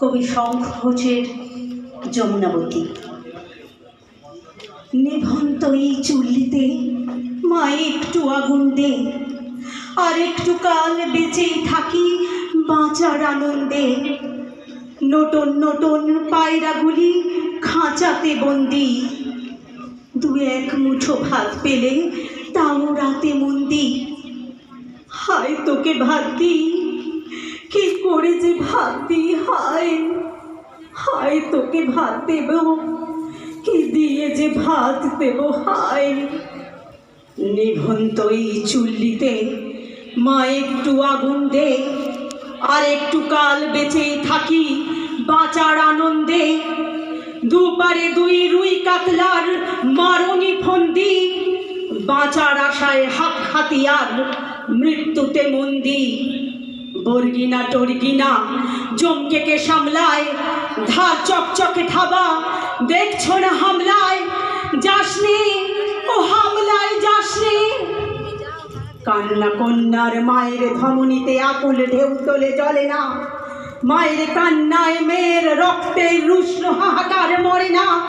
কবি শঙ্খ ঘোষের যমুনাবতী। নিভন্ত এই চুল্লিতে মা একটু আগুন দে, আর একটু কাল বেঁচেই থাকি বাঁচার আনন্দে। নটন নটন পায়রাগুলি খাঁচাতে বন্দি। দু এক মুঠো ভাত পেলে তাও রাতে মন্দি। হায় তোকে ভাত দিই, কি করে যে ভাত হায় তোকে ভাত দেব? কি দিয়ে যে ভাত দেব হায়? নিভন্ত এই চুল্লিতে মা একটু আগুন দে, আর একটু কাল বেঁচেই থাকি বাঁচার আনন্দে। দুপারে দুই রুই কাতলার মারণি ফন্দি, বাঁচার আশায় হাত হাতিয়ার মৃত্যুতে মন্দি। বর্গিনা টর্গিনা জমকেকে সামলায় ধা চকচকে থাবা দেখছ না হামলায়? যাসনি? ও হামলায় যাসনি? কান্না কন্যার মায়ের ধমনিতে আকুল ঢেউ তোলে জলে না। মায়ের কান্নায় মেয়ের রক্তে রুষ্ণ হাহাকার মরে না।